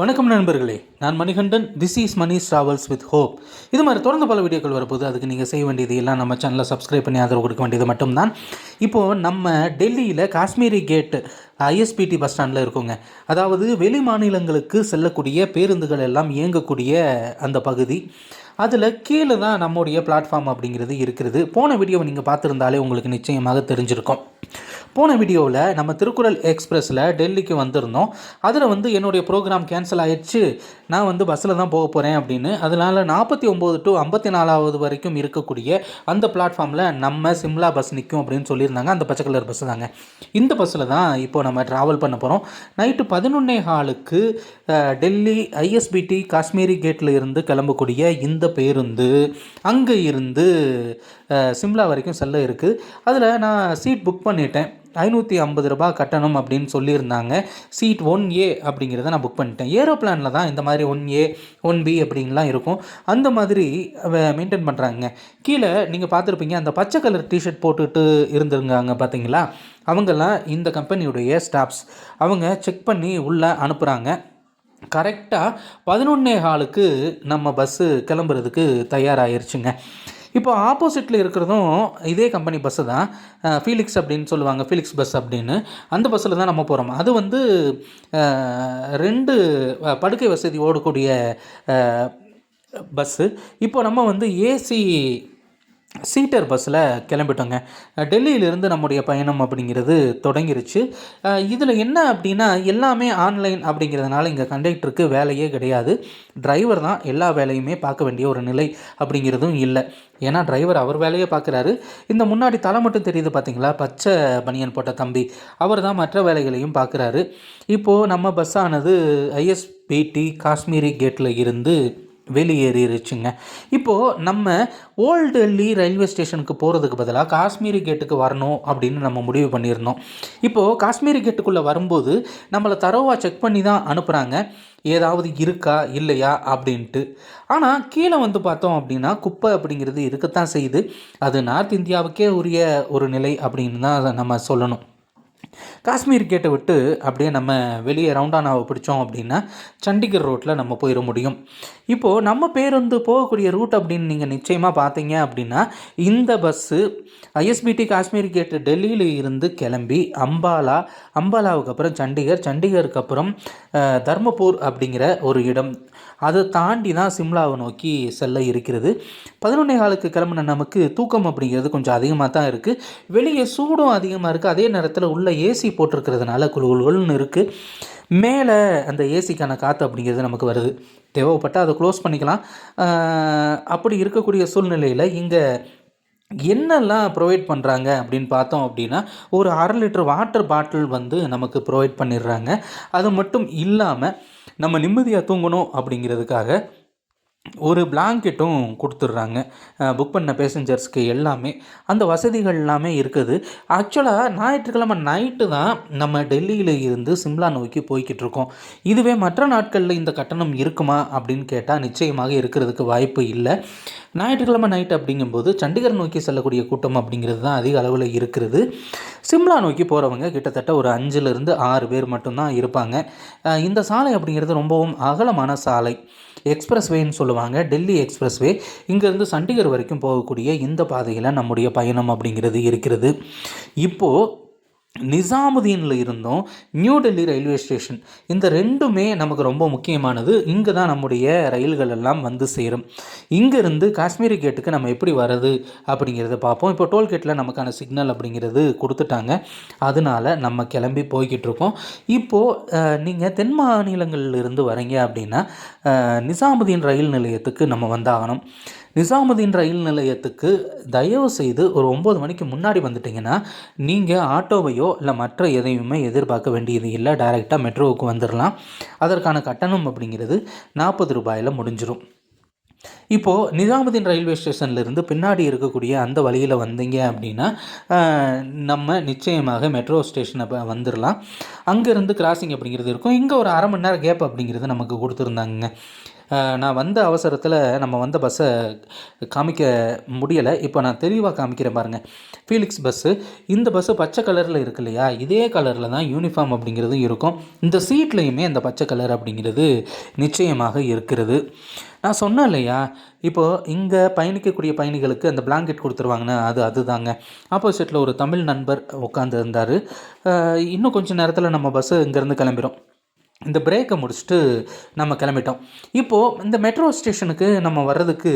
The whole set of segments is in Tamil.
வணக்கம் நண்பர்களே. நான் Manikandan. This is Mani travels with hope இது மாதிரி தொடர்ந்து பல வீடியோக்கள் வரப்போது அதுக்கு நீங்கள் செய்ய வேண்டியது எல்லாம் நம்ம சேனலை சப்ஸ்கிரைப் பண்ணி ஆதரவு கொடுக்க வேண்டியது மட்டும்தான். இப்போது நம்ம டெல்லியில் காஷ்மீரி கேட்டு ஐஎஸ்பிடி பஸ் ஸ்டாண்டில் இருக்குங்க. அதாவது வெளி மாநிலங்களுக்கு செல்லக்கூடிய பேருந்துகள் எல்லாம் இயங்கக்கூடிய அந்த பகுதி. அதில் கீழே தான் நம்முடைய பிளாட்ஃபார்ம் அப்படிங்கிறது இருக்கிறது. போன வீடியோவை நீங்கள் பார்த்துருந்தாலே உங்களுக்கு நிச்சயமாக தெரிஞ்சிருக்கும். போன வீடியோவில் நம்ம திருக்குறள் எக்ஸ்பிரஸில் டெல்லிக்கு வந்திருந்தோம். அதில் வந்து என்னுடைய ப்ரோக்ராம் கேன்சல் ஆயிடுச்சு. நான் வந்து பஸ்ஸில் தான் போக போகிறேன் அப்படின்னு. அதனால் நாற்பத்தி ஒம்பது டு ஐம்பத்தி நாலாவது வரைக்கும் இருக்கக்கூடிய அந்த பிளாட்ஃபார்மில் நம்ம சிம்லா பஸ் நிற்கும் அப்படின்னு சொல்லியிருந்தாங்க. அந்த பச்சை கலர் பஸ் தாங்க. இந்த பஸ்ஸில் தான் இப்போ நம்ம ட்ராவல் பண்ண போகிறோம் நைட்டு பதினொன்னே ஹாலுக்கு டெல்லி ஐஎஸ்பிடி காஷ்மீரி கேட்டில் இருந்து கிளம்பக்கூடிய இந்த பேருந்து அங்கே இருந்து சிம்லா வரைக்கும் செல்ல இருக்குது அதில் நான் சீட் புக் பண்ணிட்டேன். ஐநூற்றி ஐம்பது ரூபாய் கட்டணம் அப்படின்னு சொல்லியிருந்தாங்க. சீட் ஒன் ஏ அப்படிங்கிறத நான் புக் பண்ணிட்டேன். ஏரோப்ளானில் தான் இந்த மாதிரி ஒன் ஏ ஒன் பி அப்படின்லாம் இருக்கும். அந்த மாதிரி மெயின்டைன் பண்ணுறாங்க கீழே நீங்கள் பார்த்துருப்பீங்க அந்த பச்சை கலர் டிஷர்ட் போட்டுட்டு இருந்திருந்தாங்க பார்த்தீங்களா அவங்கெல்லாம் இந்த கம்பெனியுடைய ஸ்டாஃப்ஸ் அவங்க செக் பண்ணி உள்ளே அனுப்புகிறாங்க கரெக்டாக பதினொன்னே ஹாலுக்கு நம்ம பஸ்ஸு கிளம்புறதுக்கு தயாராகிருச்சுங்க இப்போ ஆப்போசிட்டில் இருக்கிறதும் இதே கம்பெனி பஸ்ஸு தான். ஃபீலிக்ஸ் அப்படின்னு சொல்லுவாங்க ஃபீலிக்ஸ் பஸ் அப்படின்னு. அந்த பஸ்ஸில் தான் நம்ம போகிறோம் அது வந்து ரெண்டு படுக்கை வசதி ஓடக்கூடிய பஸ்ஸு இப்போ நம்ம வந்து ஏசி சீட்டர் பஸ்ஸில் கிளம்பிட்டோங்க. டெல்லியிலிருந்து நம்முடைய பயணம் அப்படிங்கிறது தொடங்கிருச்சு. இதில் என்ன அப்படின்னா எல்லாமே ஆன்லைன் அப்படிங்கிறதுனால இங்கே கண்டக்டருக்கு வேலையே கிடையாது. டிரைவர் தான் எல்லா வேலையுமே பார்க்க வேண்டிய ஒரு நிலை அப்படிங்கிறதும் இல்லை. ஏன்னா டிரைவர் அவர் வேலையை பார்க்குறாரு. இந்த முன்னாடி தலை மட்டும் தெரியுது பார்த்தீங்களா? பச்சை பனியன் போட்ட தம்பி. அவர் தான் மற்ற வேலைகளையும் பார்க்குறாரு. இப்போது நம்ம பஸ்ஸானது ஐஎஸ்பிடி காஷ்மீரி கேட்டில் இருந்து வெளியேறிருச்சுங்க. இப்போது நம்ம ஓல்டு டெல்லி ரயில்வே ஸ்டேஷனுக்கு போகிறதுக்கு பதிலாக காஷ்மீரி கேட்டுக்கு வரணும் அப்படின்னு நம்ம முடிவு பண்ணியிருந்தோம். இப்போது காஷ்மீரி கேட்டுக்குள்ளே வரும்போது நம்மளை தரவாக செக் பண்ணி தான் அனுப்புகிறாங்க ஏதாவது இருக்கா இல்லையா அப்படின்ட்டு. ஆனால் கீழே வந்து பார்த்தோம் அப்படின்னா குப்பை அப்படிங்கிறது இருக்கத்தான் செய்யுது. அது நார்த் இந்தியாவுக்கே உரிய ஒரு நிலை அப்படின்னு தான் நம்ம சொல்லணும். காஷ்மீர் கேட்டை விட்டு அப்படியே நம்ம வெளியே ரவுண்டானாவை பிடிச்சோம் அப்படின்னா சண்டிகர் ரோட்டில் நம்ம போயிட முடியும். இப்போது நம்ம பேருந்து போகக்கூடிய ரூட் அப்படின்னு நீங்கள் நிச்சயமாக பார்த்தீங்க அப்படின்னா இந்த பஸ்ஸு ஐஎஸ்பிடி காஷ்மீர் கேட்டு டெல்லியில் இருந்து கிளம்பி அம்பாலா அம்பாலாவுக்கு அப்புறம் சண்டிகர் சண்டிகருக்கு அப்புறம் தர்மபூர் அப்படிங்கிற ஒரு இடம். அதை தாண்டி தான் சிம்லாவை நோக்கி செல்ல இருக்கிறது. பதினொன்னே காலுக்கு கிளம்புன நமக்கு தூக்கம் அப்படிங்கிறது கொஞ்சம் அதிகமாக தான் இருக்குது வெளியே சூடும் அதிகமாக இருக்குது அதே நேரத்தில் உள்ளே ஏசி போட்டிருக்கிறதுனால குழுகுழுன்னு இருக்குது மேலே அந்த ஏசிக்கான காற்று அப்படிங்கிறது நமக்கு வருது. தேவைப்பட்டால் அதை க்ளோஸ் பண்ணிக்கலாம். அப்படி இருக்கக்கூடிய சூழ்நிலையில் இங்கே என்னெல்லாம் ப்ரொவைட் பண்ணுறாங்க அப்படின்னு பார்த்தோம் அப்படின்னா ஒரு அரை லிட்டர் வாட்டர் பாட்டில் வந்து நமக்கு ப்ரொவைட் பண்ணிடுறாங்க. அது மட்டும் இல்லாமல் நம்ம நிம்மதியாக தூங்கணும் அப்படிங்கிறதுக்காக ஒரு பிளாங்கெட்டும் கொடுத்துட்றாங்க. புக் பண்ண பேசஞ்சர்ஸ்க்கு எல்லாமே. அந்த வசதிகள் எல்லாமே இருக்குது. ஆக்சுவலாக ஞாயிற்றுக்கிழமை நைட்டு தான் நம்ம டெல்லியில் இருந்து சிம்லா நோக்கி போய்கிட்டு இருக்கோம். இதுவே மற்ற நாட்களில் இந்த கட்டணம் இருக்குமா அப்படின்னு கேட்டால் நிச்சயமாக இருக்கிறதுக்கு வாய்ப்பு இல்லை. ஞாயிற்றுக்கிழமை நைட் அப்படிங்கும்போது சண்டிகர் நோக்கி செல்லக்கூடிய கூட்டம் அப்படிங்கிறது தான் அதிக அளவில் இருக்கிறது. சிம்லா நோக்கி போகிறவங்க கிட்டத்தட்ட ஒரு அஞ்சுலேருந்து ஆறு பேர் மட்டும்தான் இருப்பாங்க. இந்த சாலை அப்படிங்கிறது ரொம்பவும் அகலமான சாலை. எக்ஸ்பிரஸ் வேன்னு சொல்லுவாங்க டெல்லி எக்ஸ்பிரஸ் வே இங்கேருந்து சண்டிகர் வரைக்கும் போகக்கூடிய இந்த பாதையில் நம்முடைய பயணம் அப்படிங்கிறது இருக்கிறது. இப்போது நிசாமுதீனில் இருந்தும் நியூ டெல்லி ரயில்வே ஸ்டேஷன். இந்த ரெண்டுமே நமக்கு ரொம்ப முக்கியமானது. இங்கே தான் நம்முடைய ரயில்கள் எல்லாம் வந்து சேரும். இங்கேருந்து காஷ்மீரி கேட்டுக்கு நம்ம எப்படி வர்றது அப்படிங்கிறத பார்ப்போம். இப்போ டோல்கேட்டில் நமக்கான சிக்னல் அப்படிங்கிறது கொடுத்துட்டாங்க. அதனால நம்ம கிளம்பி போய்கிட்டு இருக்கோம். இப்போது நீங்கள் தென் மாநிலங்களிலிருந்து வரீங்க அப்படின்னா நிசாமுதீன் ரயில் நிலையத்துக்கு நம்ம வந்தாகணும். நிசாமுதீன் ரயில் நிலையத்துக்கு தயவு செய்து ஒரு ஒம்பது மணிக்கு முன்னாடி வந்துட்டிங்கன்னா நீங்கள் ஆட்டோவையோ இல்லை மற்ற எதையுமே எதிர்பார்க்க வேண்டியது இல்லை டைரெக்டாக மெட்ரோவுக்கு வந்துடலாம் அதற்கான கட்டணம் அப்படிங்கிறது நாற்பது ரூபாயில் முடிஞ்சிடும் இப்போது நிஜாமுதீன் ரயில்வே ஸ்டேஷன்லேருந்து பின்னாடி இருக்கக்கூடிய அந்த வழியில் வந்தீங்க அப்படின்னா நம்ம நிச்சயமாக மெட்ரோ ஸ்டேஷனை வந்துடலாம் அங்கேருந்து கிராசிங் அப்படிங்கிறது இருக்கும். இங்கே ஒரு அரை மணி நேரம் கேப் அப்படிங்கிறது நமக்கு கொடுத்துருந்தாங்க நான் வந்த அவசரத்தில் நம்ம வந்த பஸ்ஸை காமிக்க முடியலை. இப்போ நான் தெளிவாக காமிக்கிறேன் பாருங்கள் ஃபீலிக்ஸ் பஸ்ஸு இந்த பஸ்ஸு பச்சை கலரில் இருக்கு இல்லையா? இதே கலரில் தான் யூனிஃபார்ம் அப்படிங்கிறது இருக்கும். இந்த சீட்லேயுமே அந்த பச்சை கலர் அப்படிங்கிறது நிச்சயமாக இருக்கிறது. நான் சொன்னேன் இல்லையா? இப்போது இங்கே பயணிக்கக்கூடிய பயணிகளுக்கு அந்த பிளாங்கெட் கொடுத்துருவாங்கன்னு அது அதுதாங்க. ஆப்போசிட்டில் ஒரு தமிழ் நண்பர் உட்காந்துருந்தார் இன்னும் கொஞ்சம் நேரத்தில் நம்ம பஸ்ஸு இங்கேருந்து கிளம்பிடும் இந்த பிரேக்கை முடிச்சுட்டு நம்ம கிளம்பிட்டோம். இப்போது இந்த மெட்ரோ ஸ்டேஷனுக்கு நம்ம வர்றதுக்கு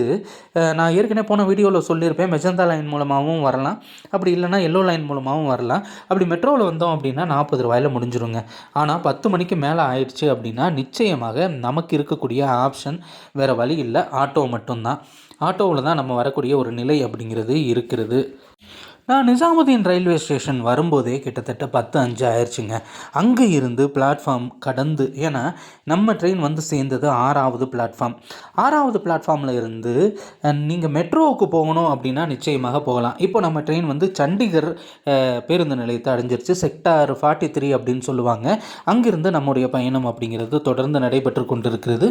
நான் ஏற்கனவே போன வீடியோவில் சொல்லியிருப்பேன் மெஜந்தா லைன் மூலமாகவும் வரலாம். அப்படி இல்லைன்னா எல்லோ லைன் மூலமாகவும் வரலாம். அப்படி மெட்ரோவில் வந்தோம் அப்படின்னா நாற்பது ரூபாயில் முடிஞ்சிருங்க. ஆனால் பத்து மணிக்கு மேலே ஆயிடுச்சு அப்படின்னா நிச்சயமாக நமக்கு இருக்கக்கூடிய ஆப்ஷன் வேறு வழி இல்லை. ஆட்டோ மட்டும்தான். ஆட்டோவில் தான் நம்ம வரக்கூடிய ஒரு நிலை அப்படிங்கிறது இருக்கிறது. நான் நிசாமுதீன் ரயில்வே ஸ்டேஷன் வரும்போதே கிட்டத்தட்ட பத்து அஞ்சு ஆயிடுச்சுங்க அங்கே இருந்து பிளாட்ஃபார்ம் கடந்து ஏன்னா நம்ம ட்ரெயின் வந்து சேர்ந்தது ஆறாவது பிளாட்ஃபார்ம். ஆறாவது பிளாட்ஃபார்மில் இருந்து நீங்கள் மெட்ரோவுக்கு போகணும் அப்படின்னா நிச்சயமாக போகலாம். இப்போ நம்ம ட்ரெயின் வந்து சண்டிகர் பேருந்து நிலையத்தை அடைஞ்சிருச்சு. செக்டார் ஃபார்ட்டி த்ரீ அப்படின்னு சொல்லுவாங்க. அங்கிருந்து நம்முடைய பயணம் அப்படிங்கிறது தொடர்ந்து நடைபெற்று கொண்டிருக்கிறது.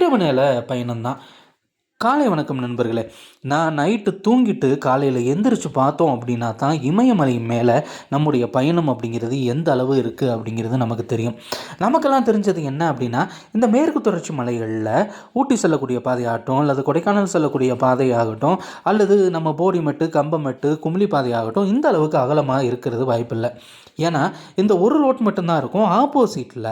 இரவு நேர பயணம்தான். காலை வணக்கம் நண்பர்களே. நான் நைட்டு தூங்கிட்டு காலையில் எந்திரிச்சு பார்த்தோம் அப்படின்னா தான் இமயமலை மேலே நம்முடைய பயணம் அப்படிங்கிறது எந்த அளவு இருக்குது அப்படிங்கிறது நமக்கு தெரியும். நமக்கெல்லாம் தெரிஞ்சது என்ன அப்படின்னா இந்த மேற்கு தொடர்ச்சி மலைகளில் ஊட்டி செல்லக்கூடிய பாதையாகட்டும் அல்லது கொடைக்கானல் செல்லக்கூடிய பாதையாகட்டும் அல்லது நம்ம போடிமெட்டு கம்பமெட்டு குமிளி பாதையாகட்டும் இந்த அளவுக்கு அகலமாக இருக்கிறது வாய்ப்பில்லை. ஏன்னா இந்த ஒரு ரோட் மட்டும்தான் இருக்கும். ஆப்போசிட்டில்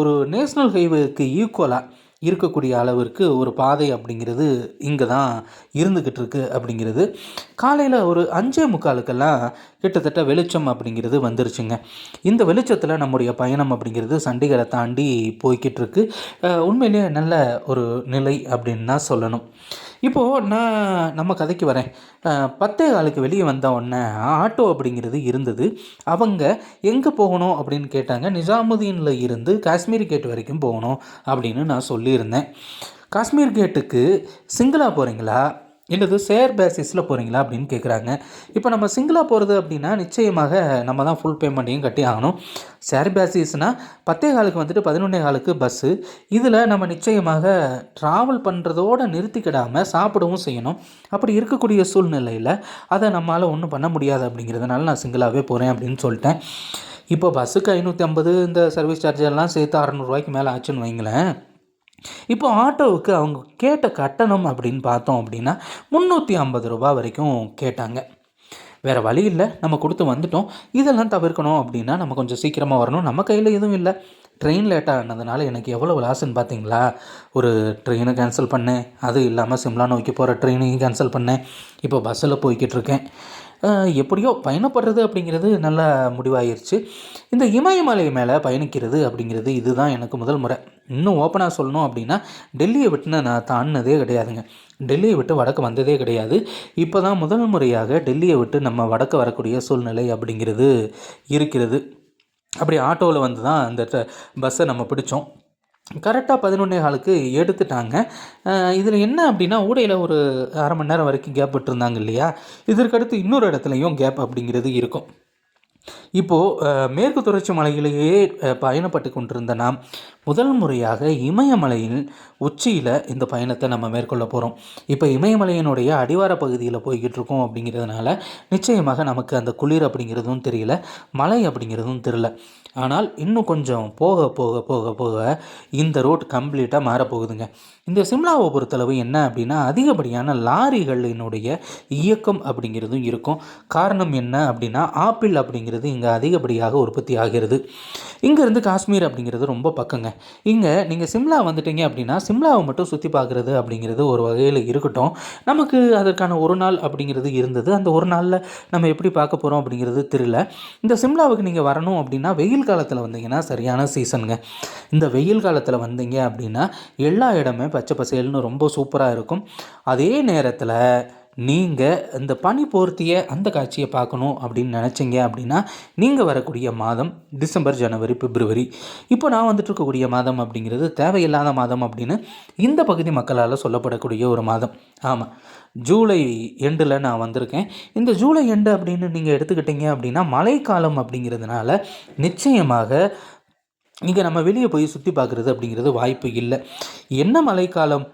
ஒரு நேஷ்னல் ஹைவேக்கு ஈக்குவலாக இருக்கக்கூடிய அளவிற்கு ஒரு பாதை அப்படிங்கிறது இங்கே தான் இருந்துக்கிட்டு இருக்குது அப்படிங்கிறது. காலையில் ஒரு அஞ்சே முக்காலுக்கெல்லாம் கிட்டத்தட்ட வெளிச்சம் அப்படிங்கிறது வந்துருச்சுங்க. இந்த வெளிச்சத்தில் நம்முடைய பயணம் அப்படிங்கிறது சண்டிகரை தாண்டி போய்கிட்டு இருக்கு உண்மையிலேயே நல்ல ஒரு நிலை அப்படின்னு தான் சொல்லணும். இப்போது நான் நம்ம கதைக்கு வரேன். பத்தே காலுக்கு வெளியே வந்த உடனே ஆட்டோ அப்படிங்கிறது இருந்தது. அவங்க எங்கே போகணும் அப்படின்னு கேட்டாங்க. நிஜாமுதீனில் இருந்து காஷ்மீர் கேட் வரைக்கும் போகணும் அப்படின்னு நான் சொல்லியிருந்தேன். காஷ்மீர் கேட்டுக்கு சிங்கிளாக போகிறீங்களா என்னது ஷேர் பேசிஸில் போகிறீங்களா அப்படின்னு கேட்குறாங்க இப்போ நம்ம சிங்கிளாக போகிறது அப்படின்னா நிச்சயமாக நம்ம தான் ஃபுல் பேமெண்ட்டையும் கட்டி ஆகணும். ஷேர் பேசிஸ்னால் பத்தே காலுக்கு வந்துட்டு பதினொன்னே காலுக்கு பஸ்ஸு இதில் நம்ம நிச்சயமாக ட்ராவல் பண்ணுறதோடு நிறுத்திக்கிடாமல் சாப்பிடவும் செய்யணும். அப்படி இருக்கக்கூடிய சூழ்நிலையில் அதை நம்மளால் ஒன்றும் பண்ண முடியாது அப்படிங்கிறதுனால நான் சிங்கிளாகவே போகிறேன் அப்படின்னு சொல்லிட்டேன். இப்போ பஸ்ஸுக்கு ஐநூற்றி ஐம்பது இந்த சர்வீஸ் சார்ஜ் எல்லாம் சேர்த்து அறநூறுவாய்க்கு மேலே ஆச்சுன்னு வைங்களேன். இப்போ ஆட்டோவுக்கு அவங்க கேட்ட கட்டணம் அப்படின்னு பார்த்தோம் அப்படின்னா முந்நூற்றி ஐம்பது ரூபா வரைக்கும் கேட்டாங்க. வேறு வழி இல்லை. நம்ம கொடுத்து வந்துட்டோம். இதெல்லாம் தவிர்க்கணும் அப்படின்னா நம்ம கொஞ்சம் சீக்கிரமாக வரணும். நம்ம கையில் எதுவும் இல்லை. ட்ரெயின் லேட்டாக ஆனதுனால எனக்கு எவ்வளோ லாஸ்ன்னு பார்த்தீங்களா ஒரு ட்ரெயினை கேன்சல் பண்ணேன். அது இல்லாமல் சிம்லா நோக்கி போகிற ட்ரெயினையும் கேன்சல் பண்ணேன். இப்போ பஸ்ஸில் போய்கிட்டு இருக்கேன். எப்படியோ பயணப்படுறது அப்படிங்கிறது நல்ல முடிவாயிருச்சு. இந்த இமயமலை மேலே பயணிக்கிறது அப்படிங்கிறது இதுதான் எனக்கு முதல் முறை. இன்னும் ஓப்பனாக சொல்லணும் அப்படின்னா டெல்லியை விட்டு நான் தாண்டினதே கிடையாதுங்க. டெல்லியை விட்டு வடக்கு வந்ததே கிடையாது. இப்போ தான் முதல் முறையாக டெல்லியை விட்டு நம்ம வடக்கு வரக்கூடிய சூழ்நிலை அப்படிங்கிறது இருக்கிறது. அப்படி ஆட்டோவில் வந்து தான் அந்த பஸ்ஸை நம்ம பிடிச்சோம். கரெக்டாக பதினொன்னே காலுக்கு எடுத்துட்டாங்க. இதில் என்ன அப்படின்னா ஊடையில் ஒரு அரை மணி நேரம் வரைக்கும் கேப் விட்டுருந்தாங்க இல்லையா? இதற்கடுத்து இன்னொரு இடத்துலையும் கேப் அப்படிங்கிறது இருக்கும். இப்போது மேற்கு தொடர்ச்சி மலையிலேயே பயணப்பட்டு கொண்டிருந்த நாம் முதல் முறையாக இமயமலையின் உச்சியில் இந்த பயணத்தை நம்ம மேற்கொள்ள போகிறோம் இப்போ இமயமலையினுடைய அடிவார பகுதியில் போய்கிட்டு இருக்கோம் அப்படிங்கிறதுனால நிச்சயமாக நமக்கு அந்த குளிர் அப்படிங்கிறதும் தெரியல மலை அப்படிங்கிறதும் தெரியல. ஆனால் இன்னும் கொஞ்சம் போக போக போக போக இந்த ரோட் கம்ப்ளீட்டாக மாறப்போகுதுங்க. இந்த சிம்லாவை பொறுத்தளவு என்ன அப்படின்னா அதிகப்படியான லாரிகளினுடைய இயக்கம் அப்படிங்கிறதும் இருக்கும். காரணம் என்ன அப்படின்னா ஆப்பிள் அப்படிங்கிறது இங்கே அதிகப்படியாக உற்பத்தி ஆகிறது. இங்கேருந்து காஷ்மீர் அப்படிங்கிறது ரொம்ப பக்கங்க. இங்கே நீங்கள் சிம்லா வந்துட்டீங்க அப்படின்னா சிம்லாவை மட்டும் சுற்றி பார்க்குறது அப்படிங்கிறது ஒரு வகையில் இருக்கட்டும். நமக்கு அதற்கான ஒரு நாள் அப்படிங்கிறது இருந்தது. அந்த ஒரு நாளில் நம்ம எப்படி பார்க்க போகிறோம் அப்படிங்கிறது தெரியல. இந்த சிம்லாவுக்கு நீங்கள் வரணும் அப்படின்னா வெயில் காலத்தில் வந்தீங்கன்னா சரியான சீசனுங்க இந்த வெயில் காலத்தில் வந்தீங்க அப்படின்னா எல்லா இடமே பச்சை பசேல்னு ரொம்ப சூப்பராக இருக்கும். அதே நேரத்தில் நீங்கள் இந்த பனி போர்த்திய அந்த காட்சியை பார்க்கணும் அப்படின்னு நினச்சிங்க அப்படின்னா நீங்கள் வரக்கூடிய மாதம் டிசம்பர் ஜனவரி பிப்ரவரி. இப்போ நான் வந்துட்டு இருக்கக்கூடிய மாதம் அப்படிங்கிறது தேவையில்லாத மாதம் அப்படின்னு இந்த பகுதி மக்களால் சொல்லப்படக்கூடிய ஒரு மாதம். ஆமாம் ஜூலை எண்டில் நான் வந்திருக்கேன். இந்த ஜூலை எண்டு அப்படின்னு நீங்கள் எடுத்துக்கிட்டீங்க அப்படின்னா மழைக்காலம் அப்படிங்கிறதுனால நிச்சயமாக இங்கே நம்ம வெளியே போய் சுற்றி பார்க்குறது அப்படிங்கிறது வாய்ப்பு இல்லை. என்ன மழைக்காலம்?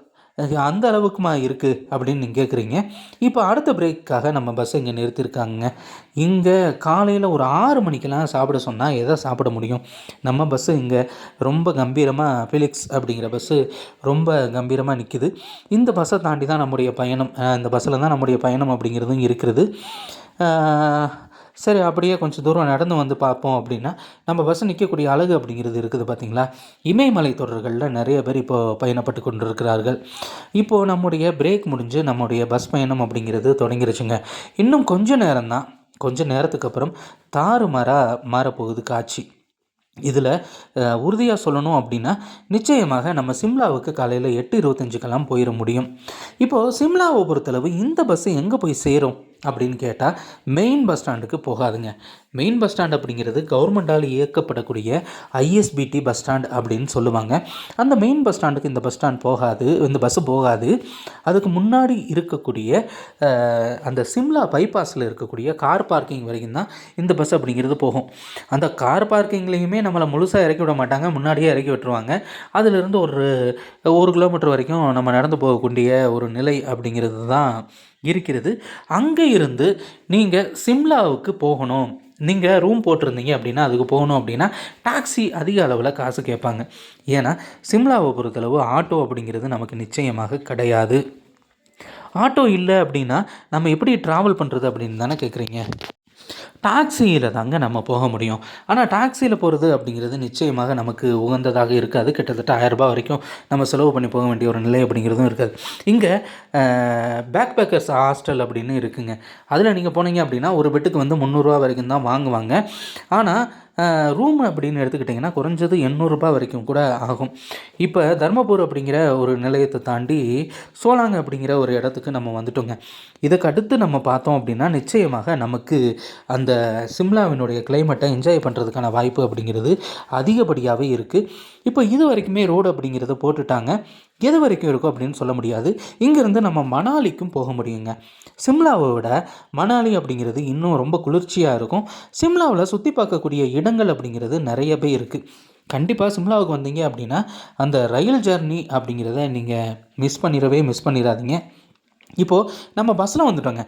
அந்த அளவுக்குமா இருக்குது அப்படின்னு நீங்கள் கேட்குறீங்க இப்போ அடுத்த பிரேக்காக நம்ம பஸ்ஸை இங்கே நிறுத்தியிருக்காங்க இங்கே காலையில் ஒரு ஆறு மணிக்கெல்லாம் சாப்பிட சொன்னால் எதை சாப்பிட முடியும்? நம்ம பஸ்ஸு இங்கே ரொம்ப கம்பீரமாக ஃபிலிக்ஸ் அப்படிங்கிற பஸ்ஸு ரொம்ப கம்பீரமாக நிற்கிது இந்த பஸ்ஸை தாண்டி தான் நம்முடைய பயணம் இந்த பஸ்ஸில் தான் நம்முடைய பயணம் அப்படிங்கிறதும் இருக்கிறது. சரி அப்படியே கொஞ்சம் தூரம் நடந்து வந்து பார்ப்போம் அப்படின்னா நம்ம பஸ் நிற்கக்கூடிய அழகு அப்படிங்கிறது இருக்குது பார்த்திங்களா? இமயமலை தொடர்களில் நிறைய பேர் இப்போது பயணப்பட்டு கொண்டிருக்கிறார்கள். இப்போது நம்முடைய பிரேக் முடிஞ்சு நம்முடைய பஸ் பயணம் அப்படிங்கிறது தொடங்கிருச்சுங்க. இன்னும் கொஞ்சம் நேரம்தான். கொஞ்சம் நேரத்துக்கு அப்புறம் தாறுமாறாக மாறப்போகுது காட்சி. இதில் உறுதியாக சொல்லணும் அப்படின்னா நிச்சயமாக நம்ம சிம்லாவுக்கு காலையில் எட்டு இருபத்தஞ்சுக்கெல்லாம் போயிட முடியும். இப்போது சிம்லாவை பொறுத்தளவு இந்த பஸ்ஸு எங்கே போய் சேரும்? அப்படின்னு கேட்டால் மெயின் பஸ் ஸ்டாண்டுக்கு போகாதுங்க. மெயின் பஸ் ஸ்டாண்ட் அப்படிங்கிறது கவர்மெண்டால் இயக்கப்படக்கூடிய ஐஎஸ்பிடி பஸ் ஸ்டாண்ட் அப்படின்னு சொல்லுவாங்க. அந்த மெயின் பஸ் ஸ்டாண்டுக்கு இந்த பஸ் ஸ்டாண்ட் போகாது இந்த பஸ்ஸு போகாது. அதுக்கு முன்னாடி இருக்கக்கூடிய அந்த சிம்லா பைபாஸில் இருக்கக்கூடிய கார் பார்க்கிங் வரைக்கும் தான் இந்த பஸ் அப்படிங்கிறது போகும். அந்த கார் பார்க்கிங்லேயுமே நம்மளை முழுசாக இறக்கி விட மாட்டாங்க முன்னாடியே இறக்கி விட்டுருவாங்க. அதிலிருந்து ஒரு ஒரு கிலோமீட்டர் வரைக்கும் நம்ம நடந்து போகக்கூடிய ஒரு நிலை அப்படிங்கிறது தான் இருக்கிறது. அங்கே இருந்து நீங்கள் சிம்லாவுக்கு போகணும். நீங்கள் ரூம் போட்டிருந்தீங்க அப்படின்னா அதுக்கு போகணும் அப்படின்னா டாக்ஸி அதிக அளவில் காசு கேட்பாங்க. ஏன்னா சிம்லாவை பொறுத்தளவு ஆட்டோ அப்படிங்கிறது நமக்கு நிச்சயமாக கிடையாது. ஆட்டோ இல்லை அப்படின்னா நம்ம எப்படி ட்ராவல் பண்ணுறது அப்படின்னு தானே கேட்குறீங்க டாக்ஸியில் தாங்க நம்ம போக முடியும். ஆனால் டாக்ஸியில் போகிறது அப்படிங்கிறது நிச்சயமாக நமக்கு உகந்ததாக இருக்காது. கிட்டத்தட்ட ஆயரரூபா வரைக்கும் நம்ம செலவு பண்ணி போக வேண்டிய ஒரு நிலை அப்படிங்கிறதும் இருக்காது. இங்கே பேக் பேக்கர்ஸ் ஹாஸ்டல் அப்படின்னு இருக்குங்க. அதில் நீங்கள் போனீங்க அப்படின்னா ஒரு பெட்டுக்கு வந்து முந்நூறுரூவா வரைக்கும் தான் வாங்குவாங்க. ஆனால் ரூம் அப்படின்னு எடுத்துக்கிட்டிங்கன்னா குறைஞ்சது எண்ணூறுரூபா வரைக்கும் கூட ஆகும். இப்போ தர்மபுர் அப்படிங்கிற ஒரு நிலையத்தை தாண்டி சோலாங் அப்படிங்கிற ஒரு இடத்துக்கு நம்ம வந்துட்டோங்க. இதுக்கு அடுத்து நம்ம பார்த்தோம் அப்படின்னா நிச்சயமாக நமக்கு அந்த சிம்லாவினுடைய கிளைமேட்டை என்ஜாய் பண்ணுறதுக்கான வாய்ப்பு அப்படிங்கிறது அதிகப்படியாகவே இருக்குது இப்போ இது வரைக்குமே ரோடு அப்படிங்கிறத போட்டுட்டாங்க. எது வரைக்கும் இருக்கும் அப்படின்னு சொல்ல முடியாது. இங்கேருந்து நம்ம மணாலிக்கும் போக முடியுங்க. சிம்லாவை விட மணாலி அப்படிங்கிறது இன்னும் ரொம்ப குளிர்ச்சியாக இருக்கும். சிம்லாவில் சுற்றி பார்க்கக்கூடிய இடங்கள் அப்படிங்கிறது நிறையவே இருக்குது கண்டிப்பாக சிம்லாவுக்கு வந்தீங்க அப்படின்னா அந்த ரயில் ஜர்னி அப்படிங்கிறத நீங்கள் மிஸ் பண்ணிடவே மிஸ் பண்ணிடாதீங்க. இப்போது நம்ம பஸ்ஸில் வந்துட்டோங்க.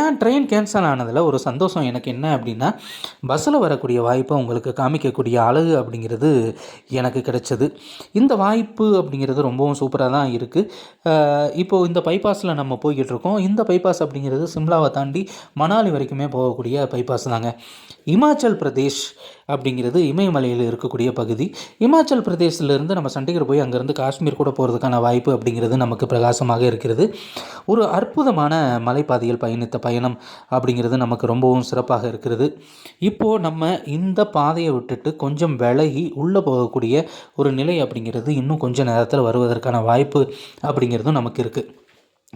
ஏன் ட்ரெயின் கேன்சல் ஆனதில் ஒரு சந்தோஷம் எனக்கு என்ன அப்படின்னா பஸ்ஸில் வரக்கூடிய வாய்ப்பை உங்களுக்கு காமிக்கக்கூடிய அழகு அப்படிங்கிறது எனக்கு கிடைச்சது. இந்த வாய்ப்பு அப்படிங்கிறது ரொம்பவும் சூப்பராக தான் இருக்குது இப்போது இந்த பைபாஸில் நம்ம போய்கிட்டு இருக்கோம். இந்த பைபாஸ் அப்படிங்கிறது சிம்லாவை தாண்டி மணாலி வரைக்குமே போகக்கூடிய பைபாஸ் தாங்க. இமாச்சல் பிரதேஷ் அப்படிங்கிறது இமயமலையில் இருக்கக்கூடிய பகுதி. இமாச்சல் பிரதேசிலிருந்து நம்ம சண்டிகர் போய் அங்கேருந்து காஷ்மீர் கூட போகிறதுக்கான வாய்ப்பு அப்படிங்கிறது நமக்கு பிரகாசமாக இருக்கிறது. ஒரு அற்புதமான மலைப்பாதையில் பயணித்த பயணம் அப்படிங்கிறது நமக்கு ரொம்பவும் சிறப்பாக இருக்கிறது. இப்போது நம்ம இந்த பாதையை விட்டுட்டு கொஞ்சம் விலகி உள்ளே போகக்கூடிய ஒரு நிலை அப்படிங்கிறது இன்னும் கொஞ்சம் நேரத்தில் வருவதற்கான வாய்ப்பு அப்படிங்கிறதும் நமக்கு இருக்குது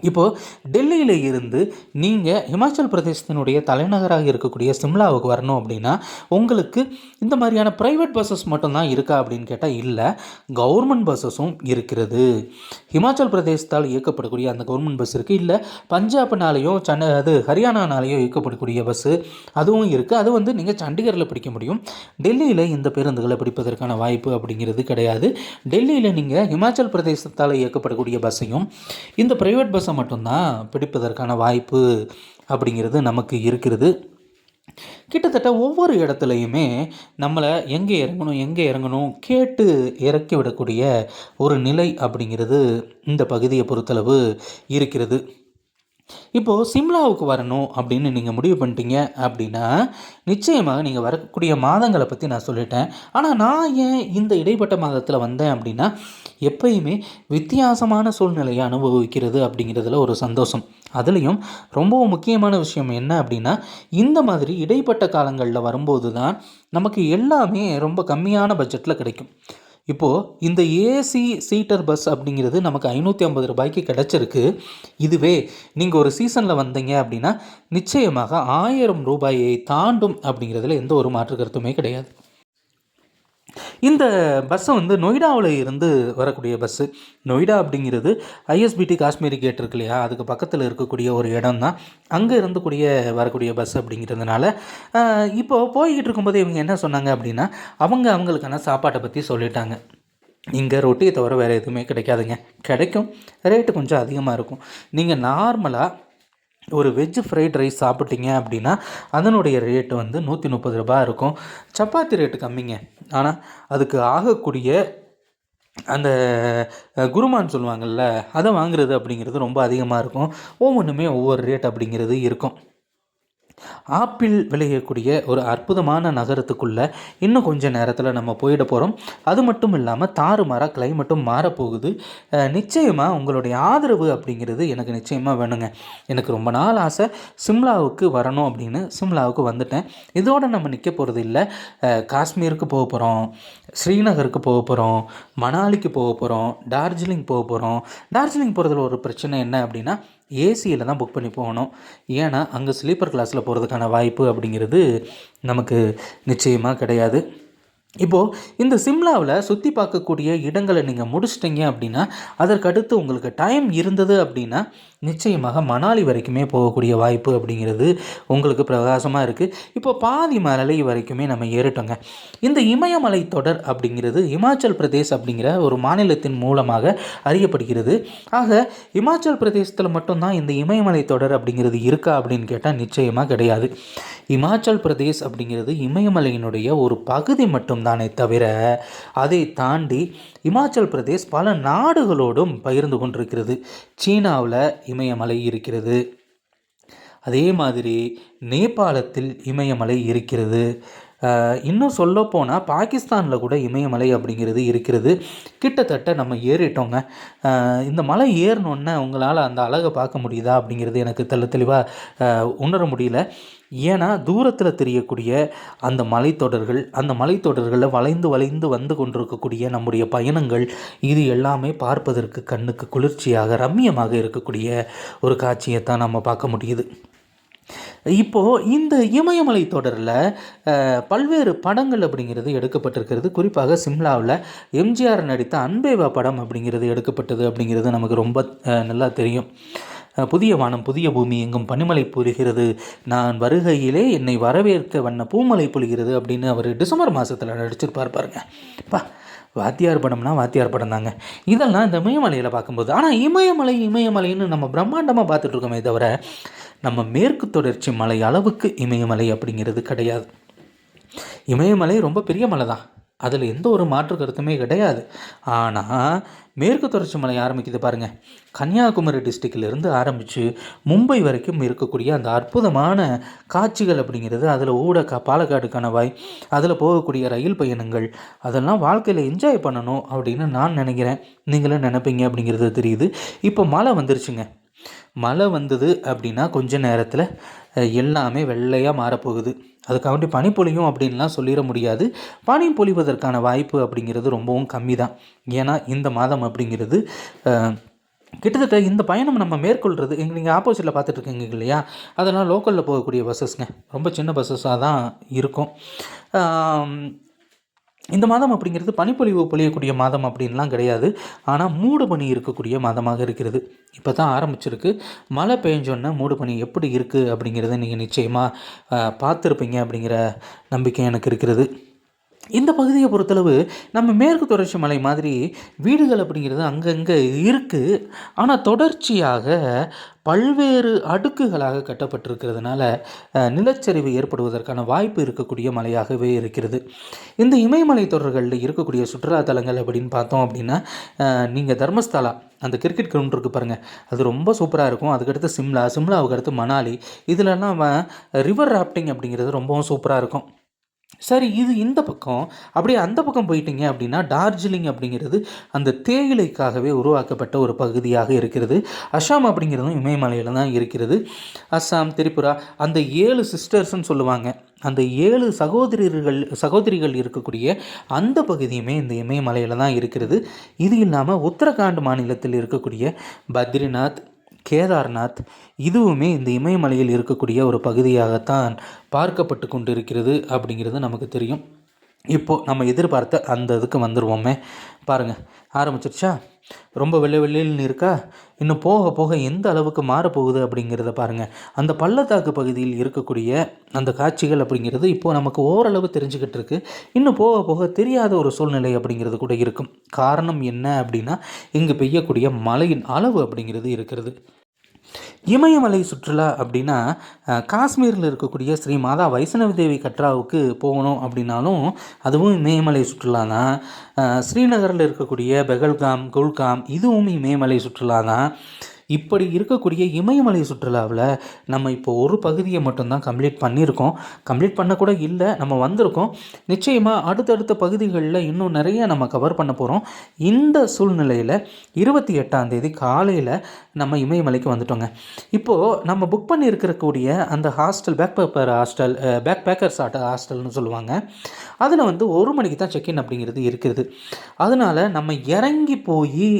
இப்போது டெல்லியில் இருந்து நீங்கள் ஹிமாச்சல் பிரதேசத்தினுடைய தலைநகராக இருக்கக்கூடிய சிம்லாவுக்கு வரணும் அப்படின்னா உங்களுக்கு இந்த மாதிரியான ப்ரைவேட் பஸ்ஸஸ் மட்டும்தான் இருக்கா அப்படின்னு கேட்டால் இல்லை. கவர்மெண்ட் பஸ்ஸஸும் இருக்கிறது. ஹிமாச்சல் பிரதேசத்தால் இயக்கப்படக்கூடிய அந்த கவர்மெண்ட் பஸ் இருக்குது இல்லை பஞ்சாப்னாலேயோ சண்ட அது ஹரியானானாலேயோ இயக்கப்படக்கூடிய பஸ்ஸு அதுவும் இருக்குது அது வந்து நீங்கள் சண்டிகரில் பிடிக்க முடியும். டெல்லியில் இந்த பேருந்துகளை பிடிப்பதற்கான வாய்ப்பு அப்படிங்கிறது கிடையாது. டெல்லியில் நீங்கள் ஹிமாச்சல் பிரதேசத்தால் இயக்கப்படக்கூடிய பஸ்ஸையும் இந்த ப்ரைவேட் பஸ் பஸ்ஸை மட்டும்தான் பிடிப்பதற்கான வாய்ப்பு அப்படிங்கிறது நமக்கு இருக்கிறது. கிட்டத்தட்ட ஒவ்வொரு இடத்துலையுமே நம்மளை எங்கே இறங்கணும் எங்கே இறங்கணும் கேட்டு இறக்கி விடக்கூடிய ஒரு நிலை அப்படிங்கிறது இந்த பகுதியை பொறுத்தளவு இருக்கிறது. இப்போது சிம்லாவுக்கு வரணும் அப்படின்னு நீங்கள் முடிவு பண்ணிட்டீங்க அப்படின்னா நிச்சயமாக நீங்கள் வரக்கூடிய மாதங்களை பற்றி நான் சொல்லிட்டேன். ஆனால் நான் ஏன் இந்த இடைப்பட்ட மாதத்தில் வந்தேன் அப்படின்னா எப்பயுமே வித்தியாசமான சூழ்நிலையை அனுபவிக்கிறது அப்படிங்கிறதுல ஒரு சந்தோஷம். அதுலேயும் ரொம்பவும் முக்கியமான விஷயம் என்ன அப்படின்னா இந்த மாதிரி இடைப்பட்ட காலங்களில் வரும்போது தான் நமக்கு எல்லாமே ரொம்ப கம்மியான பட்ஜெட்டில் கிடைக்கும். இப்போது இந்த ஏசி சீட்டர் பஸ் அப்படிங்கிறது நமக்கு ஐநூற்றி ஐம்பது ரூபாய்க்கு கிடச்சிருக்கு. இதுவே நீங்கள் ஒரு சீசனில் வந்தீங்க அப்படின்னா நிச்சயமாக ஆயிரம் ரூபாயை தாண்டும் அப்படிங்கிறதுல எந்த ஒரு மாற்று கருத்துமே கிடையாது. இந்த பஸ்ஸை வந்து நொய்டாவில் இருந்து வரக்கூடிய பஸ்ஸு நொய்டா அப்படிங்கிறது ஐஎஸ்பிடி காஷ்மீரி கேட் இருக்கு இல்லையா? அதுக்கு பக்கத்தில் இருக்கக்கூடிய ஒரு இடம் தான் அங்கே இருந்துக்கூடிய வரக்கூடிய பஸ் அப்படிங்கிறதுனால இப்போது இப்போ போய்கிட்டு இருக்கும்போது இவங்க என்ன சொன்னாங்க அப்படின்னா அவங்க அவங்களுக்கான சாப்பாட்டை பற்றி சொல்லிட்டாங்க. இங்கே ரொட்டியை தவிர வேறு எதுவுமே கிடைக்காதுங்க. கிடைக்கும். ரேட்டு கொஞ்சம் அதிகமாக இருக்கும். நீங்கள் நார்மலாக ஒரு வெஜ் ஃப்ரைட் ரைஸ் சாப்பிட்டீங்க அப்படின்னா அதனுடைய ரேட்டு வந்து நூற்றி முப்பது ரூபாய் இருக்கும். சப்பாத்தி ரேட்டு கம்மிங்க. ஆனால் அதுக்கு ஆகக்கூடிய அந்த குருமான்னு சொல்லுவாங்கள்ல அதை வாங்குறது அப்படிங்கிறது ரொம்ப அதிகமாக இருக்கும். ஒவ்வொன்றுமே ஒவ்வொரு ரேட் அப்படிங்கிறது இருக்கும். ஆப்பிள் விளையக்கூடிய ஒரு அற்புதமான நகரத்துக்குள்ளே இன்னும் கொஞ்ச நேரத்தில் நம்ம போயிட போகிறோம் அது மட்டும் இல்லாமல் தாறுமாறாக கிளைமேட்டும் மாறப்போகுது. நிச்சயமாக உங்களுடைய ஆதரவு அப்படிங்கிறது எனக்கு நிச்சயமாக வேணுங்க. எனக்கு ரொம்ப நாள் ஆசை சிம்லாவுக்கு வரணும் அப்படின்னு சிம்லாவுக்கு வந்துட்டேன். இதோடு நம்ம நிற்க போகிறது இல்லை. காஷ்மீருக்கு போக போகிறோம் ஸ்ரீநகருக்கு போக போகிறோம் மணாலிக்கு போக போகிறோம் டார்ஜிலிங் போக போகிறோம் டார்ஜிலிங் போகிறதுல ஒரு பிரச்சனை என்ன அப்படின்னா ஏசியில் தான் புக் பண்ணி போகணும். ஏன்னா அங்கே ஸ்லீப்பர் கிளாஸில் போகிறதுக்கான வாய்ப்பு அப்படிங்கிறது நமக்கு நிச்சயமாக கிடையாது. இப்போது இந்த சிம்லாவில் சுற்றி பார்க்கக்கூடிய இடங்களை நீங்கள் முடிச்சிட்டிங்க அப்படின்னா அதற்கு அடுத்து உங்களுக்கு டைம் இருந்தது அப்படின்னா நிச்சயமாக மணாலி வரைக்குமே போகக்கூடிய வாய்ப்பு அப்படிங்கிறது உங்களுக்கு பிரகாசமாக இருக்குது இப்போ பாதி மலை வரைக்குமே நம்ம ஏறிட்டோங்க இந்த இமயமலை தொடர் அப்படிங்கிறது இமாச்சல் பிரதேஷ் அப்படிங்கிற ஒரு மாநிலத்தின் மூலமாக அறியப்படுகிறது. ஆக இமாச்சல் பிரதேசத்தில் மட்டும்தான் இந்த இமயமலை தொடர் அப்படிங்கிறது இருக்கா அப்படின்னு கேட்டால் நிச்சயமாக கிடையாது. இமாச்சல் பிரதேஷ் அப்படிங்கிறது இமயமலையினுடைய ஒரு பகுதி மட்டும்தானே தவிர அதை தாண்டி இமாச்சல் பிரதேஷ் பல நாடுகளோடும் பகிர்ந்து கொண்டிருக்கிறது. சீனாவில் இமயமலை இருக்கிறது. அதே மாதிரி நேபாளத்தில் இமயமலை இருக்கிறது. இன்னும் இன்னும் சொல்லப்போனால் பாகிஸ்தானில் கூட இமயமலை அப்படிங்கிறது இருக்கிறது. கிட்டத்தட்ட நம்ம ஏறிட்டோங்க. இந்த மலை ஏறினோன்னே உங்களால் அந்த அழகை பார்க்க முடியுதா அப்படிங்கிறது எனக்கு தெள்ள தெளிவாக உணர முடியல. ஏன்னா தூரத்தில் தெரியக்கூடிய அந்த மலைத்தொடர்கள் அந்த மலைத்தொடர்களில் வளைந்து வளைந்து வந்து கொண்டிருக்கக்கூடிய நம்முடைய பயணங்கள் இது எல்லாமே பார்ப்பதற்கு கண்ணுக்கு குளிர்ச்சியாக ரம்மியமாக இருக்கக்கூடிய ஒரு காட்சியை தான் நம்ம பார்க்க முடியுது. இப்போது இந்த இமயமலை தொடரில் பல்வேறு படங்கள் அப்படிங்கிறது எடுக்கப்பட்டிருக்கிறது. குறிப்பாக சிம்லாவில் எம்ஜிஆர் நடித்த அன்பேவா படம் அப்படிங்கிறது எடுக்கப்பட்டது அப்படிங்கிறது நமக்கு ரொம்ப நல்லா தெரியும். புதிய வானம் புதிய பூமி எங்கும் பனிமலை பொழிகிறது. நான் வருகையிலே என்னை வரவேற்க வண்ண பூமலை பொழிகிறது அப்படின்னு அவர் டிசம்பர் மாதத்தில் நடிச்சிருப்பார் பாருங்க. பா வாத்தியார் படம்னா வாத்தியார் படம் தாங்க. இதெல்லாம் இந்த இமயமலையில் பார்க்கும்போது ஆனால் இமயமலை இமயமலைன்னு நம்ம பிரம்மாண்டமாக பார்த்துட்ருக்கோமே தவிர நம்ம மேற்கு தொடர்ச்சி மலை அளவுக்கு இமயமலை அப்படிங்கிறது கிடையாது. இமயமலை ரொம்ப பெரிய மலை தான். அதில் எந்த ஒரு மாற்று கருத்துமே கிடையாது. ஆனால் மேற்கு தொடர்ச்சி மலை ஆரம்பிக்குது பாருங்கள் கன்னியாகுமரி டிஸ்ட்ரிக்டிலிருந்து ஆரம்பித்து மும்பை வரைக்கும் இருக்கக்கூடிய அந்த அற்புதமான காட்சிகள் அப்படிங்கிறது அதில் ஊட க பாலக்காடு கணவாய் அதில் போகக்கூடிய ரயில் பயணங்கள் அதெல்லாம் வாழ்க்கையில் என்ஜாய் பண்ணணும் அப்படின்னு நான் நினைக்கிறேன். நீங்களும் நினைப்பீங்க அப்படிங்கிறது தெரியுது. இப்போ மழை வந்துருச்சுங்க. மழை வந்தது அப்படின்னா கொஞ்ச நேரத்தில் எல்லாமே வெள்ளையாக மாறப்போகுது. அதுக்காகட்டி பனி பொழியும் அப்படின்லாம் சொல்லிட முடியாது. பனி பொழிவதற்கான வாய்ப்பு அப்படிங்கிறது ரொம்பவும் கம்மி தான் ஏன்னா இந்த மாதம் அப்படிங்கிறது கிட்டத்தட்ட இந்த பயணம் நம்ம மேற்கொள்கிறது எங்கள் நீங்கள் ஆப்போசிட்டில் பார்த்துட்டு இருக்கீங்க இல்லையா? அதெல்லாம் லோக்கலில் போகக்கூடிய பஸ்ஸஸ்ங்க. ரொம்ப சின்ன பஸ்ஸஸாக தான் இருக்கும். இந்த மாதம் அப்படிங்கிறது பனிப்பொழிவு பொழியக்கூடிய மாதம் அப்படின்லாம் கிடையாது. ஆனால் மூடு பனி இருக்கக்கூடிய மாதமாக இருக்கிறது. இப்போ தான் ஆரம்பிச்சிருக்கு. மழை பெஞ்சோன்னே மூடு பனி எப்படி இருக்குது அப்படிங்கிறத நீங்கள் நிச்சயமாக பார்த்துருப்பீங்க அப்படிங்கிற நம்பிக்கை எனக்கு இருக்கிறது. இந்த பகுதியை பொறுத்தளவு நம்ம மேற்கு தொடர்ச்சி மலை மாதிரி வீடுகள் அப்படிங்கிறது அங்கங்கே இருக்குது ஆனால் தொடர்ச்சியாக பல்வேறு அடுக்குகளாக கட்டப்பட்டிருக்கிறதுனால நிலச்சரிவு ஏற்படுவதற்கான வாய்ப்பு இருக்கக்கூடிய மலையாகவே இருக்கிறது. இந்த இமயமலை தொடர்களில் இருக்கக்கூடிய சுற்றுலாத்தலங்கள் அப்படின்னு பார்த்தோம் அப்படின்னா நீங்கள் தர்மஸ்தலா அந்த கிரிக்கெட் கிரவுண்ட் இருக்குது பாருங்கள் அது ரொம்ப சூப்பராக இருக்கும். அதுக்கடுத்து சிம்லா சிம்லாவுக்கு அடுத்து மணாலி. இதிலெல்லாம் ரிவர் ராஃப்டிங் அப்படிங்கிறது ரொம்பவும் சூப்பராக இருக்கும். சரி இது இந்த பக்கம். அப்படியே அந்த பக்கம் போயிட்டீங்க அப்படின்னா டார்ஜிலிங் அப்படிங்கிறது அந்த தேயிலைக்காகவே உருவாக்கப்பட்ட ஒரு பகுதியாக இருக்கிறது. அஸ்ஸாம் அப்படிங்கிறதும் இமயமலையில் தான் இருக்கிறது. அஸ்ஸாம் திரிபுரா அந்த ஏழு சிஸ்டர்ஸ்ன்னு சொல்லுவாங்க. அந்த ஏழு சகோதரிகள் சகோதரிகள் இருக்கக்கூடிய அந்த பகுதியுமே இந்த இமயமலையில் தான் இருக்கிறது. இது இல்லாமல் உத்தரகாண்ட் மாநிலத்தில் இருக்கக்கூடிய பத்ரிநாத் கேதார்நாத் இதுவுமே இந்த இமயமலையில் இருக்கக்கூடிய ஒரு பகுதியாகத்தான் பார்க்கப்பட்டு கொண்டிருக்கிறது அப்படிங்கிறது நமக்கு தெரியும். இப்போது நம்ம எதிர்பார்த்த அந்த இதுக்கு வந்துடுவோமே பாருங்கள் ஆரம்பிச்சிருச்சா? ரொம்ப வெள்ளை வெள்ளையில்னு இருக்கா இன்னும் போக போக எந்த அளவுக்கு மாறப்போகுது அப்படிங்கிறத பாருங்கள் அந்த பள்ளத்தாக்கு பகுதியில் இருக்கக்கூடிய அந்த காட்சிகள் அப்படிங்கிறது இப்போது நமக்கு ஓரளவு தெரிஞ்சுக்கிட்டு இருக்குது இன்னும் போக போக தெரியாத ஒரு சூழ்நிலை அப்படிங்கிறது கூட இருக்கும். காரணம் என்ன அப்படின்னா இங்கு பெய்யக்கூடிய மழையின் அளவு அப்படிங்கிறது இருக்கிறது. இமயமலை சுற்றுலா அப்படின்னா காஷ்மீரில் இருக்கக்கூடிய ஸ்ரீ மாதா வைஷ்ணவி தேவி கட்ராவுக்கு போகணும் அப்படின்னாலும் அதுவும் இமயமலை சுற்றுலா தான். ஸ்ரீநகரில் இருக்கக்கூடிய பெகல்காம் குல்காம் இதுவும் இமயமலை சுற்றுலா தான். இப்படி இருக்கக்கூடிய இமயமலை சுற்றுலாவில் நம்ம இப்போ ஒரு பகுதியை மட்டும்தான் கம்ப்ளீட் பண்ணியிருக்கோம். கம்ப்ளீட் பண்ணக்கூட இல்லை நம்ம வந்திருக்கோம். நிச்சயமாக அடுத்தடுத்த பகுதிகளில் இன்னும் நிறைய நம்ம கவர் பண்ண போகிறோம் இந்த சூழ்நிலையில் இருபத்தி எட்டாம் தேதி காலையில் நம்ம இமயமலைக்கு வந்துட்டோங்க. இப்போது நம்ம புக் பண்ணியிருக்கக்கூடிய அந்த hostel back paper hostel backpackers ஆட்ட ஹாஸ்டல்னு சொல்லுவாங்க. அதில் வந்து ஒரு மணிக்கு தான் செக்இன் அப்படிங்கிறது இருக்குது அதனால் நம்ம இறங்கி போய்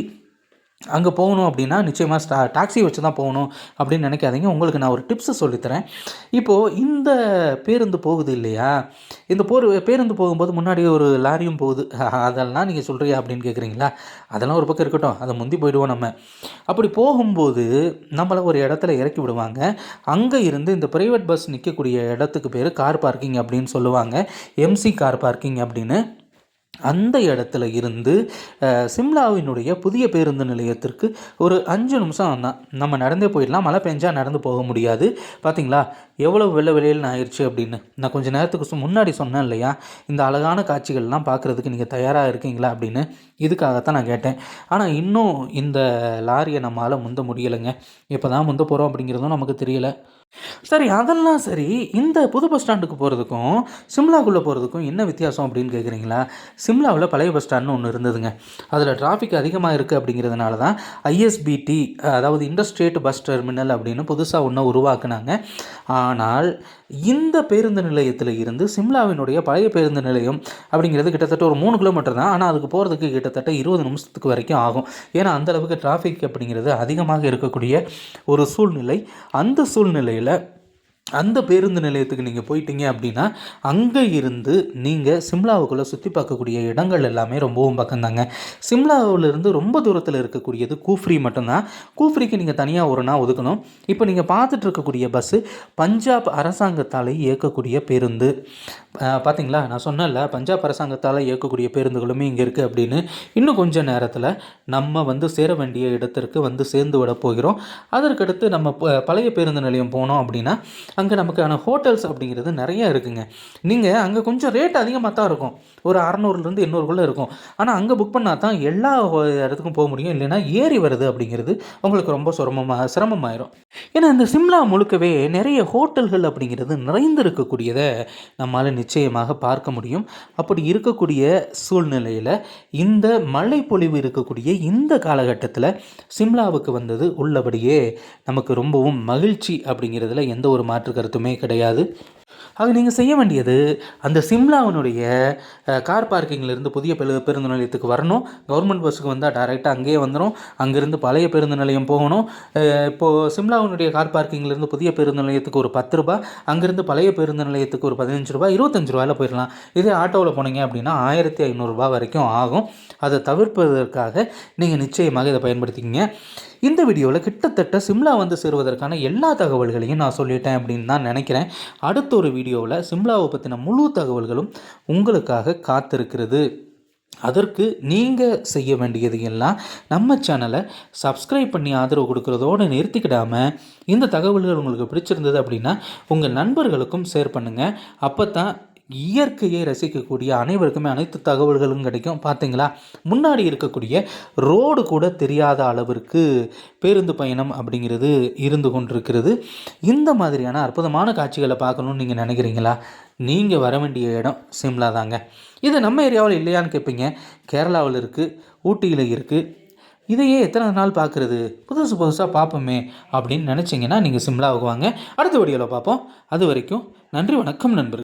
அங்கே போகணும் அப்படின்னா நிச்சயமாக ஸ்டா டாக்ஸி வச்சு தான் போகணும் அப்படின்னு நினைக்காதீங்க. உங்களுக்கு நான் ஒரு டிப்ஸு சொல்லித்தரேன். இப்போது இந்த பேருந்து போகுது இல்லையா? இந்த போர் பேருந்து போகும்போது முன்னாடி ஒரு லாரியும் போகுது. அதெல்லாம் நீங்கள் சொல்கிறியா அப்படின்னு கேட்குறீங்களா அதெல்லாம் ஒரு பக்கம் இருக்கட்டும். அதை முந்தி போயிடுவோம் நம்ம. அப்படி போகும்போது நம்மளை ஒரு இடத்துல இறக்கி விடுவாங்க. அங்கே இருந்து இந்த ப்ரைவேட் பஸ் நிற்கக்கூடிய இடத்துக்கு பேர் கார் பார்க்கிங் அப்படின்னு சொல்லுவாங்க. எம்சி கார் பார்க்கிங் அப்படின்னு. அந்த இடத்துல இருந்து சிம்லாவினுடைய புதிய பேருந்து நிலையத்திற்கு ஒரு அஞ்சு நிமிஷம் தான் நம்ம நடந்தே போயிடலாம். மழை பெஞ்சால் நடந்து போக முடியாது. பார்த்தீங்களா எவ்வளோ வெள்ள வெளியில் ஆயிடுச்சு அப்படின்னு. நான் கொஞ்சம் நேரத்துக்கு முன்னாடி சொன்னேன் இல்லையா? இந்த அழகான காட்சிகள்லாம் பார்க்குறதுக்கு நீங்கள் தயாராக இருக்கீங்களா அப்படின்னு. இதுக்காகத்தான் நான் கேட்டேன். ஆனால் இன்னும் இந்த லாரியை நம்மளால் முந்த முடியலைங்க. இப்போ தான் முந்த போகிறோம் அப்படிங்கிறதும் நமக்கு தெரியலை. சரி அதெல்லாம் சரி. இந்த புது பஸ் ஸ்டாண்டுக்கு போகிறதுக்கும் சிம்லாக்குள்ளே போகிறதுக்கும் என்ன வித்தியாசம் அப்படின்னு கேட்குறீங்களா சிம்லாவில் பழைய பஸ் ஸ்டாண்ட்னு ஒன்று இருந்ததுங்க. அதில் டிராஃபிக் அதிகமாக இருக்குது அப்படிங்கிறதுனால தான் ஐஎஸ்பிடி அதாவது இண்டஸ்ட்ரேட் பஸ் டெர்மினல் அப்படின்னு புதுசாக ஒன்று உருவாக்குனாங்க. ஆனால் இந்த பேருந்து நிலையத்தில் இருந்து சிம்லாவினுடைய பழைய பேருந்து நிலையம் அப்படிங்கிறது கிட்டத்தட்ட ஒரு மூணு கிலோமீட்டர் தான். ஆனால் அதுக்கு போகிறதுக்கு கிட்டத்தட்ட இருபது நிமிஷத்துக்கு வரைக்கும் ஆகும். ஏன்னா அந்தளவுக்கு டிராஃபிக் அப்படிங்கிறது அதிகமாக இருக்கக்கூடிய ஒரு சூழ்நிலை. அந்த சூழ்நிலையில் அந்த பேருந்து நிலையத்துக்கு நீங்கள் போயிட்டீங்க அப்படின்னா அங்கே இருந்து நீங்கள் சிம்லாவுக்குள்ளே சுற்றி பார்க்கக்கூடிய இடங்கள் எல்லாமே ரொம்பவும் பக்கம்தாங்க சிம்லாவிலிருந்து ரொம்ப தூரத்தில் இருக்கக்கூடியது கூஃப்ரி மட்டும்தான். கூஃப்ரிக்கு நீங்கள் தனியாக ஒரு நாள் ஒதுக்கணும். இப்போ நீங்கள் பார்த்துட்டு இருக்கக்கூடிய பஸ்ஸு பஞ்சாப் அரசாங்கத்தால் இயக்கக்கூடிய பேருந்து. பார்த்தீங்களா நான் சொன்னேன்ல பஞ்சாப் அரசாங்கத்தால் இயக்கக்கூடிய பேருந்துகளுமே இங்கே இருக்குது அப்படின்னு. இன்னும் கொஞ்சம் நேரத்தில் நம்ம வந்து சேர வேண்டிய இடத்திற்கு வந்து சேர்ந்து விட போகிறோம். அதற்கடுத்து நம்ம பழைய பேருந்து நிலையம் போனோம் அப்படின்னா அங்கே நமக்கான ஹோட்டல்ஸ் அப்படிங்கிறது நிறைய இருக்குங்க. நீங்கள் அங்கே கொஞ்சம் ரேட் அதிகமாக தான் இருக்கும். ஒரு அறநூறுலேருந்து எண்ணூறுக்குள்ளே இருக்கும். ஆனால் அங்கே புக் பண்ணால் தான் எல்லா இடத்துக்கும் போக முடியும். இல்லைன்னா ஏறி வருது அப்படிங்கிறது உங்களுக்கு ரொம்ப சிரமமாக சிரமமாயிரும். ஏன்னா இந்த சிம்லா முழுக்கவே நிறைய ஹோட்டல்கள் அப்படிங்கிறது நிறைந்திருக்கக்கூடியதை நம்மால் நிச்சயமாக பார்க்க முடியும். அப்படி இருக்கக்கூடிய சூழ்நிலையில் இந்த மழை பொழிவு இருக்கக்கூடிய இந்த காலகட்டத்தில் சிம்லாவுக்கு வந்தது உள்ளபடியே நமக்கு ரொம்பவும் மகிழ்ச்சி அப்படிங்கிறதுல எந்த ஒரு மாற்று கருத்துமே கிடையாது. ஆக நீங்கள் செய்ய வேண்டியது அந்த சிம்லாவினுடைய கார் பார்க்கிங்லேருந்து புதிய பெரு பேருந்து நிலையத்துக்கு வரணும். கவர்மெண்ட் பஸ்ஸுக்கு வந்தால் டேரெக்டாக அங்கேயே வந்துடும் அங்கேருந்து பழைய பேருந்து நிலையம் போகணும். இப்போது சிம்லாவினுடைய கார் பார்க்கிங்லேருந்து புதிய பேருந்து நிலையத்துக்கு ஒரு பத்து ரூபா அங்கேருந்து பழைய பேருந்து நிலையத்துக்கு ஒரு பதினஞ்சு ரூபா இருபத்தஞ்சு ரூபாயில் போயிடலாம் இதே ஆட்டோவில் போனீங்க அப்படின்னா ஆயிரத்தி ஐநூறுரூபா வரைக்கும் ஆகும். அதை தவிர்ப்பதற்காக நீங்கள் நிச்சயமாக இதை பயன்படுத்திக்கிங்க. இந்த வீடியோவில் கிட்டத்தட்ட சிம்லா வந்து சேருவதற்கான எல்லா தகவல்களையும் நான் சொல்லிட்டேன் அப்படின்னு தான் நினைக்கிறேன். அடுத்த ஒரு வீடியோவில் சிம்லாவை பற்றின முழு தகவல்களும் உங்களுக்காக காத்திருக்கிறது. அதற்கு நீங்கள் செய்ய வேண்டியது எல்லாம் நம்ம சேனலை சப்ஸ்கிரைப் பண்ணி ஆதரவு கொடுக்குறதோடு நிறுத்திக்கிடாமல் இந்த தகவல்கள் உங்களுக்கு பிடிச்சிருந்தது அப்படின்னா உங்கள் நண்பர்களுக்கும் ஷேர் பண்ணுங்கள் அப்போ தான் இயற்கையை ரசிக்கக்கூடிய அனைவருக்குமே அனைத்து தகவல்களும் கிடைக்கும். பார்த்தீங்களா? முன்னாடி இருக்கக்கூடிய ரோடு கூட தெரியாத அளவிற்கு பேருந்து பயணம் அப்படிங்கிறது இருந்து கொண்டிருக்கிறது. இந்த மாதிரியான அற்புதமான காட்சிகளை பார்க்கணுன்னு நீங்கள் நினைக்கிறீங்களா? நீங்கள் வர வேண்டிய இடம் சிம்லா தாங்க. இது நம்ம ஏரியாவில் இல்லையான்னு கேட்பீங்க கேரளாவில் இருக்குது ஊட்டியில் இருக்குது இதையே எத்தனை நாள் பார்க்குறது? புதுசு புதுசாக பார்ப்போமே அப்படின்னு நினச்சிங்கன்னா நீங்கள் சிம்லாவுக்கு வாங்க. அடுத்த வீடியோவில் பார்ப்போம். அது வரைக்கும் நன்றி வணக்கம் நண்பர்கள்.